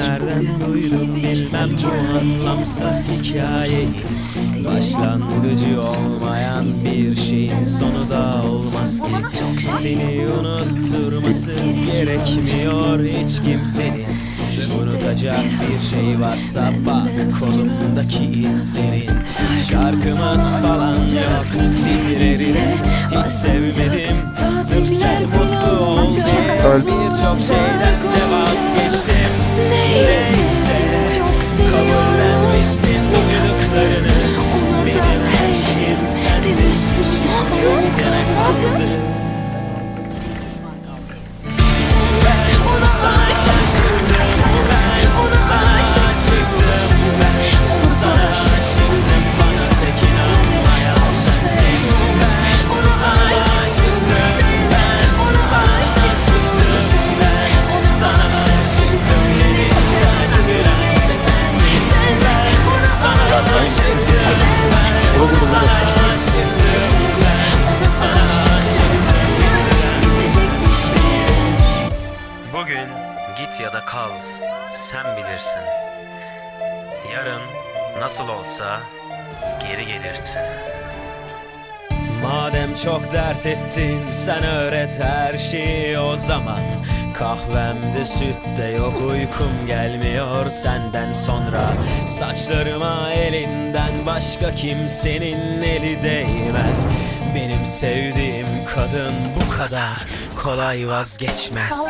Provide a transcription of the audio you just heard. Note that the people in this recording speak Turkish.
nereden duydum bilmem bu anlamsız hikayeyi. Başlangıcı olmayan bir şeyin sonu da olmaz ki. Seni unutturması gerekmiyor hiç kimsenin. Unutacak bir şey varsa bak kolumdaki izlerin. Şarkımız falan yok dizilerine hiç sevmedim. Sırf sen mutlu ol diye birçok şeyden de vazgeçtim Bugün git ya da kal, sen bilirsin. Yarın nasıl olsa geri gelirsin. Madem çok dert ettin sen öğret her şeyi o zaman Kahvemde süt de yok uykum gelmiyor senden sonra Saçlarıma elinden başka kimsenin eli değmez Benim sevdiğim kadın bu kadar kolay vazgeçmez